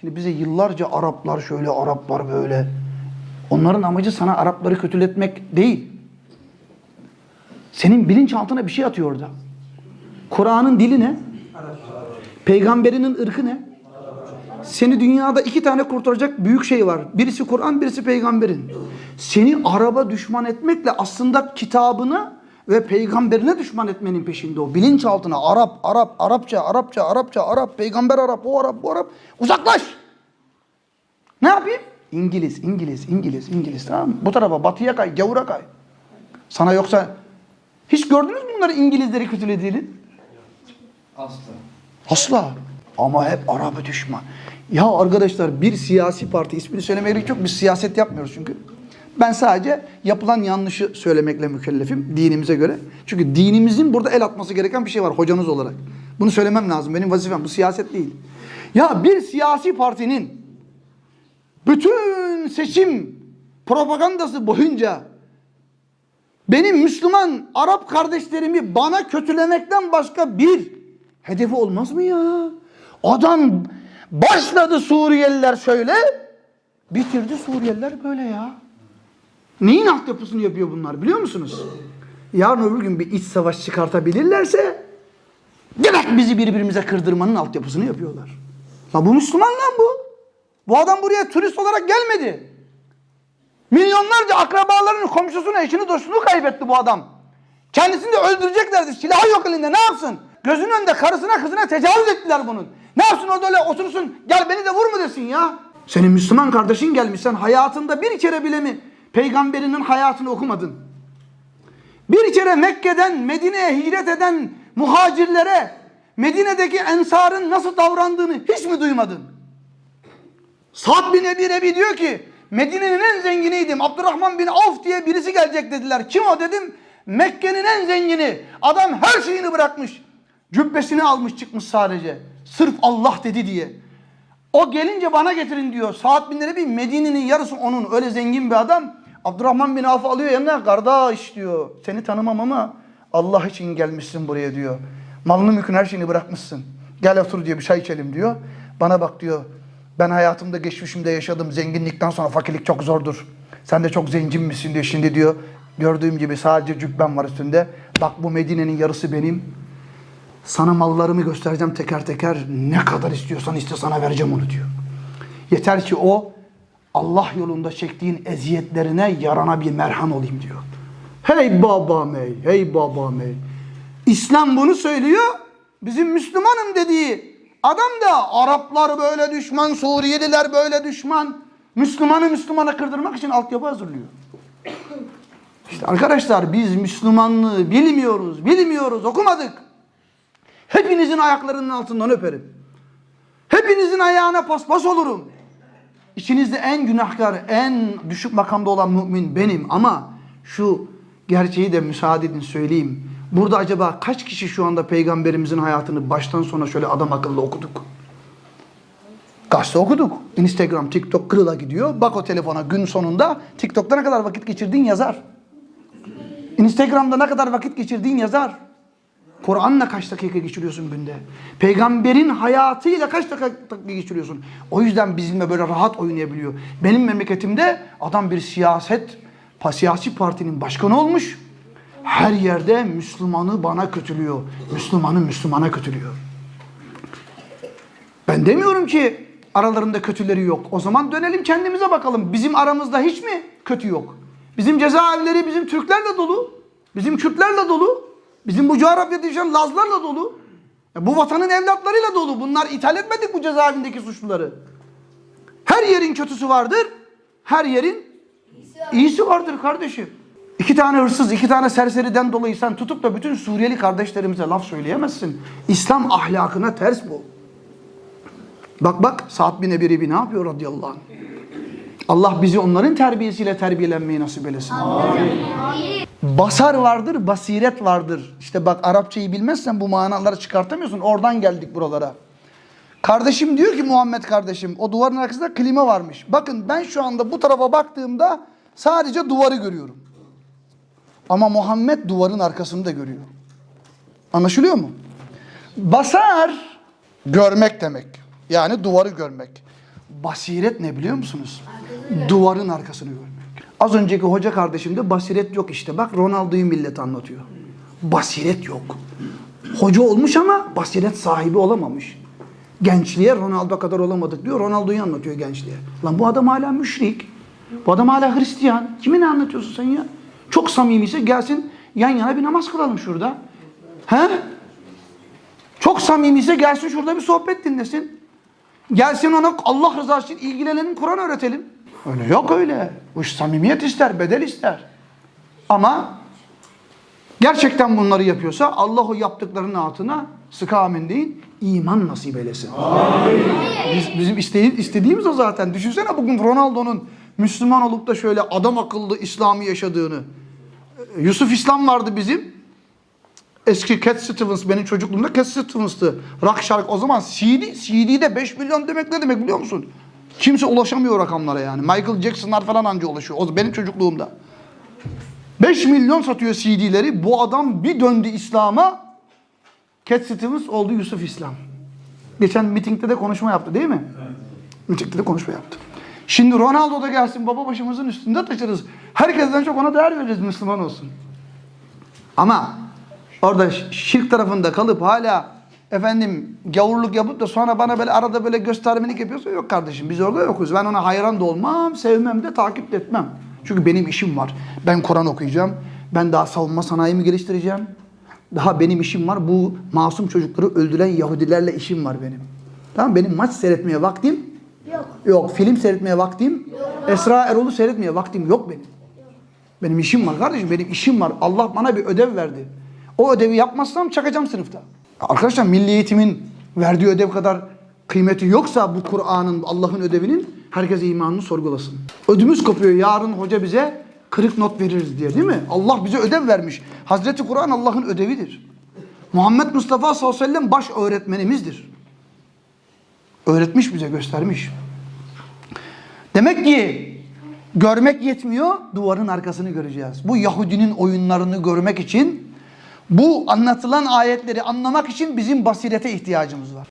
Şimdi bize yıllarca Araplar şöyle, Araplar böyle. Onların amacı sana Arapları kötületmek değil. Senin bilinçaltına bir şey atıyor orada. Kur'an'ın dili ne? Peygamberinin ırkı ne? Seni dünyada iki tane kurtaracak büyük şey var. Birisi Kur'an, birisi peygamberin. Seni araba düşman etmekle aslında kitabını ve peygamberine düşman etmenin peşinde o. Bilinçaltına Arap, Arap, Arapça, Arapça, Arapça, Arap, peygamber Arap, o Arap, bu Arap. Uzaklaş! Ne yapayım? İngiliz, İngiliz, İngiliz, İngiliz tamam mı? Bu tarafa batıya kay, gavura kay. Sana yoksa hiç gördünüz mü bunları İngilizleri kötülediğini? Asla. Asla. Ama hep Arap'a düşman. Ya arkadaşlar bir siyasi parti ismini söylemeye gerek yok. Biz siyaset yapmıyoruz çünkü. Ben sadece yapılan yanlışı söylemekle mükellefim dinimize göre. Çünkü dinimizin burada el atması gereken bir şey var hocanız olarak. Bunu söylemem lazım. Benim vazifem. Bu siyaset değil. Ya bir siyasi partinin bütün seçim propagandası boyunca benim Müslüman Arap kardeşlerimi bana kötülemekten başka bir hedefi olmaz mı ya? Adam başladı Suriyeliler şöyle, bitirdi Suriyeliler böyle ya. Neyin altyapısını yapıyor bunlar biliyor musunuz? Yarın öbür gün bir iç savaş çıkartabilirlerse direkt bizi birbirimize kırdırmanın altyapısını yapıyorlar. La bu Müslüman lan bu. Bu adam buraya turist olarak gelmedi. Milyonlarca akrabalarını, komşusunu, eşini, dostunu kaybetti bu adam. Kendisini de öldüreceklerdi. Silahı yok elinde. Ne yapsın? Gözünün önünde karısına kızına tecavüz ettiler bunun. Ne yapsın orada öyle otursun gel beni de vur mu desin ya? Senin Müslüman kardeşin gelmiş. Sen hayatında bir kere bile mi peygamberinin hayatını okumadın? Bir kere Mekke'den Medine'ye hicret eden muhacirlere Medine'deki ensarın nasıl davrandığını hiç mi duymadın? Sa'd bin Ebi Rebi diyor ki Medine'nin en zenginiydim. Abdurrahman bin Avf diye birisi gelecek dediler. Kim o dedim? Mekke'nin en zengini. Adam her şeyini bırakmış. Cübbesini almış çıkmış sadece. Sırf Allah dedi diye. O gelince bana getirin diyor. Sa'd bin Rebi Medine'nin yarısı onun. Öyle zengin bir adam. Abdurrahman bin Avf'ı alıyor yanına. Kardeş diyor. Seni tanımam ama Allah için gelmişsin buraya diyor. Malını mülkünü her şeyini bırakmışsın. Gel otur diyor bir çay içelim diyor. Bana bak diyor. Ben hayatımda geçmişimde yaşadım. Zenginlikten sonra fakirlik çok zordur. Sen de çok zengin misin diyor şimdi diyor. Gördüğüm gibi sadece cübbem var üstünde. Bak bu Medine'nin yarısı benim. Sana mallarımı göstereceğim teker teker. Ne kadar istiyorsan iste sana vereceğim onu diyor. Yeter ki o Allah yolunda çektiğin eziyetlerine yarana bir merhem olayım diyor. Hey babam hey, hey babam hey. İslam bunu söylüyor. Bizim Müslümanım dediği adam da Araplar böyle düşman, Suriyeliler böyle düşman. Müslümanı Müslümana kırdırmak için altyapı hazırlıyor. İşte arkadaşlar biz Müslümanlığı bilmiyoruz, bilmiyoruz, okumadık. Hepinizin ayaklarının altından öperim. Hepinizin ayağına paspas olurum. İçinizde en günahkar, en düşük makamda olan mümin benim ama şu gerçeği de müsaade edin söyleyeyim. Burada acaba kaç kişi şu anda peygamberimizin hayatını baştan sona şöyle adam akıllı okuduk? Gazete okuduk. Instagram, TikTok kırıla gidiyor. Bak o telefona gün sonunda TikTok'ta ne kadar vakit geçirdiğin yazar. Instagram'da ne kadar vakit geçirdiğin yazar. Kur'an'la kaç dakika geçiriyorsun günde? Peygamberin hayatıyla kaç dakika geçiriyorsun? O yüzden bizimle böyle rahat oynayabiliyor. Benim memleketimde adam bir siyaset, siyasi partinin başkanı olmuş. Her yerde Müslümanı bana kötülüyor. Müslümanı Müslümana kötülüyor. Ben demiyorum ki aralarında kötüleri yok. O zaman dönelim kendimize bakalım. Bizim aramızda hiç mi kötü yok? Bizim cezaevleri bizim Türklerle dolu. Bizim Kürtlerle dolu. Bizim bu coğrafyada yaşayan Lazlarla dolu. Ya bu vatanın evlatlarıyla dolu. Bunlar ithal etmedik bu cezaevindeki suçluları. Her yerin kötüsü vardır. Her yerin iyisi vardır kardeşim. İki tane hırsız, iki tane serseriden dolayı sen tutup da bütün Suriyeli kardeşlerimize laf söyleyemezsin. İslam ahlakına ters bu. Bak bak Sa'd bin Ebi Rebi ne yapıyor radıyallahu anh. Allah bizi onların terbiyesiyle terbiyelenmeyi nasip eylesin. Basar vardır, basiret vardır. İşte bak Arapçayı bilmezsen bu manaları çıkartamıyorsun. Oradan geldik buralara. Kardeşim diyor ki Muhammed kardeşim o duvarın arkasında klima varmış. Bakın ben şu anda bu tarafa baktığımda sadece duvarı görüyorum. Ama Muhammed duvarın arkasını da görüyor. Anlaşılıyor mu? Basar görmek demek. Yani duvarı görmek. Basiret ne biliyor musunuz? Duvarın arkasını görmek. Az önceki hoca kardeşimde basiret yok işte. Bak Ronaldo'yu millet anlatıyor. Basiret yok. Hoca olmuş ama basiret sahibi olamamış. Gençliğe Ronaldo kadar olamadık diyor. Ronaldo'yu anlatıyor gençliğe. Lan bu adam hala müşrik. Bu adam hala Hristiyan. Kime ne anlatıyorsun sen ya? Çok samimiyse gelsin yan yana bir namaz kılalım şurada. He? Çok samimiyse gelsin şurada bir sohbet dinlesin. Gelsin ona Allah rızası için ilgilenelim, Kur'an öğretelim. Öyle yok öyle. Bu iş samimiyet ister, bedel ister. Ama gerçekten bunları yapıyorsa Allah o yaptıklarının altına sıkı amin deyin, iman nasip eylesin. Biz, bizim isteği, istediğimiz o zaten. Düşünsene bugün Ronaldo'nun Müslüman olup da şöyle adam akıllı İslam'ı yaşadığını. Yusuf İslam vardı bizim. Eski Cat Stevens benim çocukluğumda Cat Stevens'tı. Rock şarkı o zaman CD, CD'de 5 milyon demek ne demek biliyor musun? Kimse ulaşamıyor rakamlara yani. Michael Jackson'lar falan anca ulaşıyor. O benim çocukluğumda. 5 milyon satıyor CD'leri. Bu adam bir döndü İslam'a. Cat Stevens oldu Yusuf İslam. Geçen mitingde de konuşma yaptı değil mi? Mitingde de konuşma yaptı. Şimdi Ronaldo da gelsin baba başımızın üstünde taşırız. Herkesten çok ona değer veririz Müslüman olsun. Ama orada şirk tarafında kalıp hala efendim gavurluk yapıp da sonra bana böyle arada böyle göstermelik yapıyorsa yok kardeşim biz orada yokuz. Ben ona hayran da olmam, sevmem de takip de etmem. Çünkü benim işim var. Ben Kur'an okuyacağım. Ben daha savunma sanayimi geliştireceğim. Daha benim işim var. Bu masum çocukları öldüren Yahudilerle işim var benim. Tamam benim maç seyretmeye vaktim Yok. yok. Film seyretmeye vaktim Esra Erol'u seyretmeye vaktim yok benim. Benim işim var kardeşim. Benim işim var. Allah bana bir ödev verdi. O ödevi yapmazsam çakacağım sınıfta. Arkadaşlar milli eğitimin verdiği ödev kadar kıymeti yoksa bu Kur'an'ın, Allah'ın ödevinin herkes imanını sorgulasın. Ödümüz kopuyor. Yarın hoca bize kırık not veririz diye değil mi? Allah bize ödev vermiş. Hazreti Kur'an Allah'ın ödevidir. Muhammed Mustafa sallallahu aleyhi ve sellem baş öğretmenimizdir. Öğretmiş bize, göstermiş. Demek ki görmek yetmiyor, duvarın arkasını göreceğiz. Bu Yahudinin oyunlarını görmek için, bu anlatılan ayetleri anlamak için bizim basirete ihtiyacımız var.